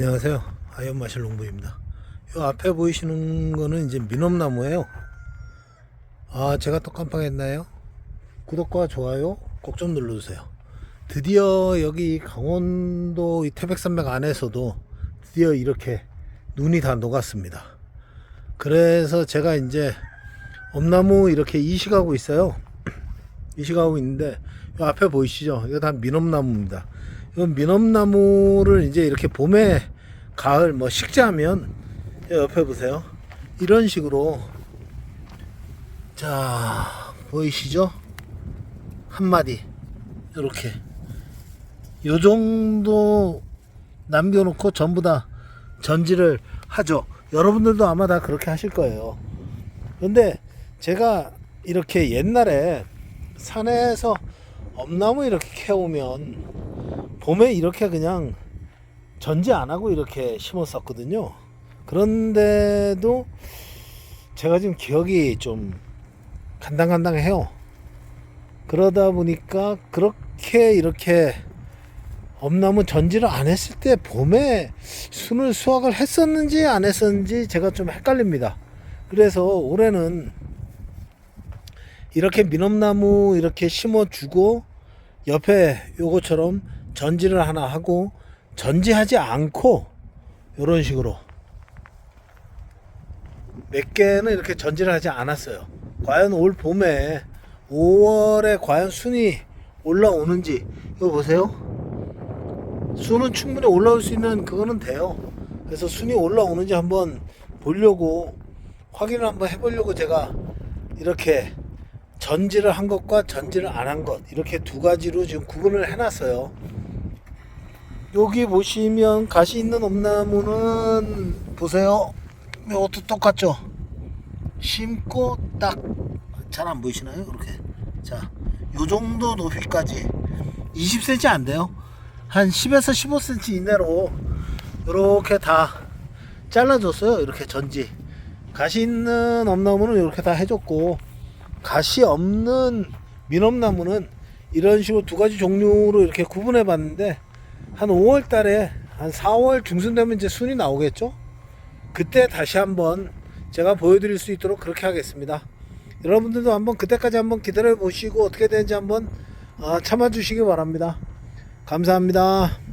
안녕하세요. 아이언마실 농부입니다. 이 앞에 보이시는 거는 이제 미넘나무예요. 아, 제가 또 깜빡했나요? 구독과 좋아요 꼭 좀 눌러주세요. 드디어 여기 강원도 이 태백산맥 안에서도 드디어 이렇게 눈이 다 녹았습니다. 그래서 제가 이제 엄나무 이렇게 이식하고 있어요. 이식하고 있는데 이 앞에 보이시죠? 이거 다 미넘나무입니다. 이건 미넘나무를 이제 이렇게 봄에 가을 뭐 식재하면 이 옆에 보세요. 이런 식으로 자 보이시죠? 한 마디 이렇게 요 정도 남겨놓고 전부 다 전지를 하죠. 여러분들도 아마 다 그렇게 하실 거예요. 근데 제가 이렇게 옛날에 산에서 엄나무 이렇게 캐오면 봄에 이렇게 그냥 전지 안 하고 이렇게 심었었거든요. 그런데도 제가 지금 기억이 좀 간당간당해요. 그러다 보니까 그렇게 이렇게 엄나무 전지를 안 했을 때 봄에 순을 수확을 했었는지 안 했었는지 제가 좀 헷갈립니다. 그래서 올해는 이렇게 미넘나무 이렇게 심어주고 옆에 요거처럼 전지를 하나 하고 전지하지 않고 요런 식으로 몇 개는 이렇게 전지를 하지 않았어요. 과연 올 봄에 5월에 과연 순이 올라오는지 이거 보세요. 순은 충분히 올라올 수 있는 그거는 돼요. 그래서 순이 올라오는지 한번 보려고 확인을 한번 해보려고 제가 이렇게 전지를 한 것과 전지를 안 한 것 이렇게 두 가지로 지금 구분을 해놨어요. 여기 보시면 가시 있는 엄나무는 보세요. 이것도 똑같죠. 심고 딱 잘 안 보이시나요? 이렇게 자, 요 정도 높이까지 20cm 안 돼요. 한 10에서 15cm 이내로 이렇게 다 잘라줬어요. 이렇게 전지. 가시 있는 엄나무는 이렇게 다 해줬고 가시 없는 민엄나무는 이런 식으로 두 가지 종류로 이렇게 구분해 봤는데 한 5월 달에 한 4월 중순 되면 이제 순이 나오겠죠? 그때 다시 한번 제가 보여드릴 수 있도록 그렇게 하겠습니다. 여러분들도 한번 그때까지 한번 기다려 보시고 어떻게 되는지 한번 어, 참아 주시기 바랍니다. 감사합니다.